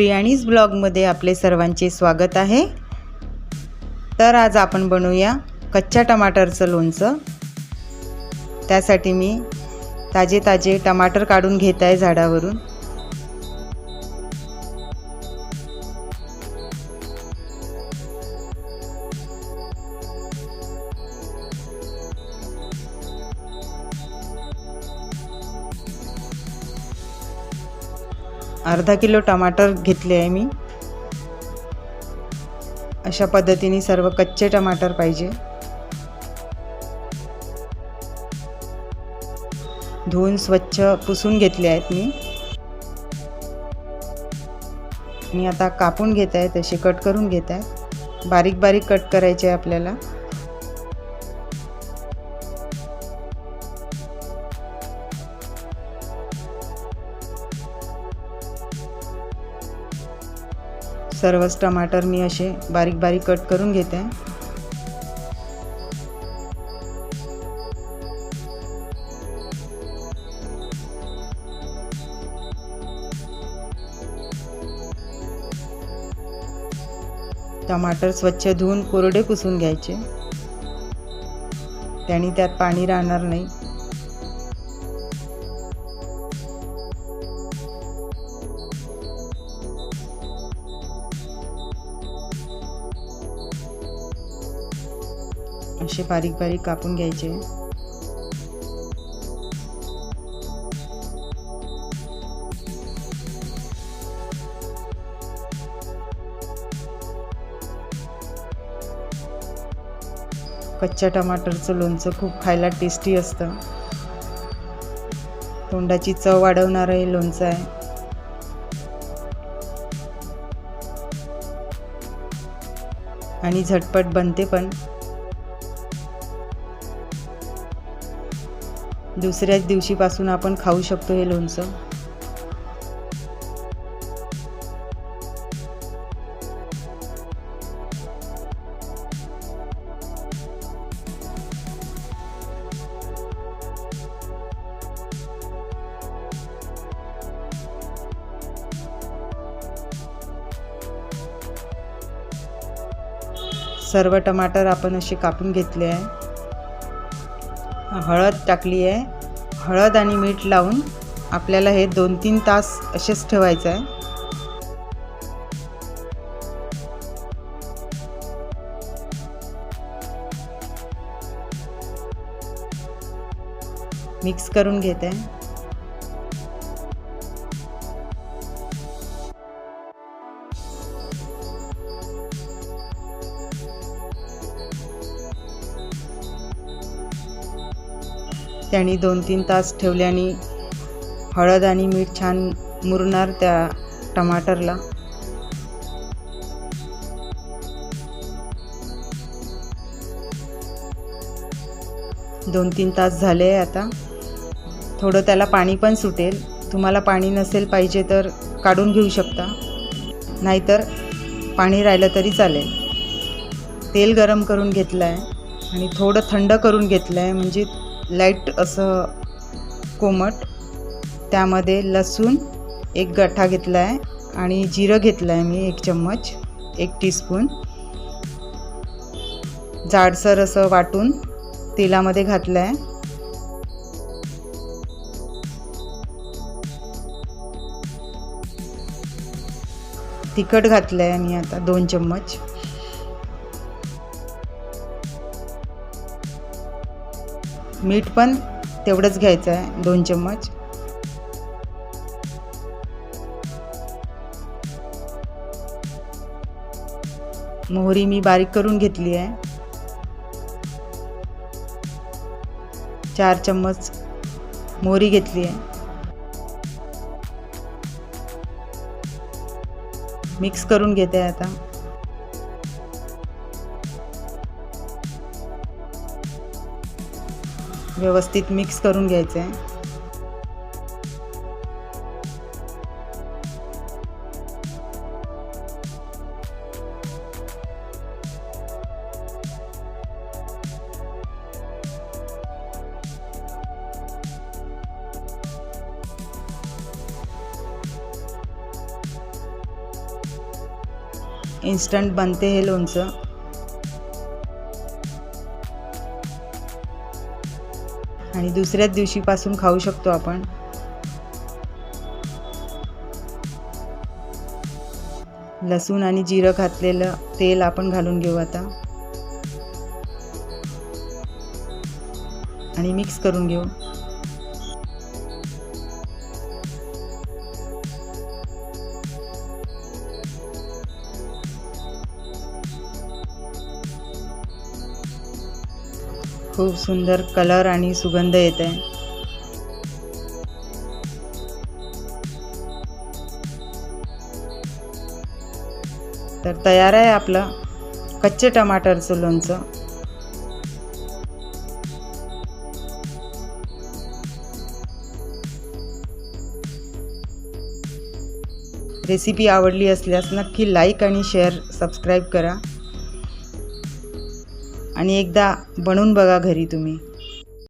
प्रियाणीज ब्लॉगमध्ये आपले सर्वांचे स्वागत आहे. तर आज आपण बनवूया कच्च्या टमाटरचं लोणचं. त्यासाठी मी ताजे ताजे टमाटर काढून घेत आहे झाडावरून. अर्धा किलो टमाटर घेतले आहे मी. अशा पद्धतीने सर्व कच्चे टमाटर पाहिजे. धुवून स्वच्छ पुसून घेतले आहेत मी. मी आता कापून घेत आहे तसे कट करून घेत आहे. बारीक बारीक कट करायचे आहे आपल्याला. सर्वच टमाटर मी असे बारीक बारीक कट करून घेते. टमाटर स्वच्छ धुवून कोरडे पुसून घ्यायचे. त्याने त्यात पाणी राहणार नाही. असे बारीक बारीक कापून घ्यायचे. कच्च्या टमाटरचं लोणचं खूप खायला टेस्टी असतं. तोंडाची चव वाढवणारं हे लोणचं आहे. आणि झटपट बनते पण. दुसऱ्याच दिवशीपासून आपण खाऊ शकतो हे लोणचं. सर्व टमाटर आपण असे कापून घेतले आहे. हळद टाकली आहे. हळद आणि मीठ लावून आपल्याला हे दोन तीन तास असेच ठेवायचं आहे. मिक्स करून घेते. त्याने दोन तीन तास ठेवल्याने हळद आणि मीठ छान मुरणार त्या टमाटरला. दोन तीन तास झाले आता. थोडं त्याला पाणी पण सुटेल. तुम्हाला पाणी नसेल पाहिजे तर काढून घेऊ शकता. नाहीतर पाणी राहिलं तरी चालेल. तेल गरम करून घेतलं आहे आणि थोडं थंड करून घेतलं आहे म्हणजे लाइट असं कोमट. त्यामध्ये लसूण एक गठ्ठा घेतला आहे आणि जिरं घेतलं आहे मी एक चम्मच एक टीस्पून जाडसर असं वाटून तेलामध्ये घातलं आहे तिखट घातलं आहे मी आता दोन चम्मच. मीठ पण तेवढंच घ्यायचं आहे दोन चम्मच. मोहरी मी बारीक करून घेतली आहे. चार चम्मच मोहरी घेतली आहे. मिक्स करून घेते आता. व्यवस्थित मिक्स करून घ्यायचं आहे इन्स्टंट बनते हे लोणचं. आणि दुसऱ्याच दिवशीपासून खाऊ शकतो आपण. लसूण आणि जिरं घातलेलं तेल आपण घालून घेऊ आता. आणि मिक्स करून घेऊ. खूप सुंदर कलर आणि सुगंध येत. आहे तर तयार आहे आपलं कच्चे टमाटरचं लोणचं रेसिपी आवडली असल्यास नक्की लाईक आणि शेअर सबस्क्राईब करा. आणि एकदा बनवून बघा घरी तुम्ही.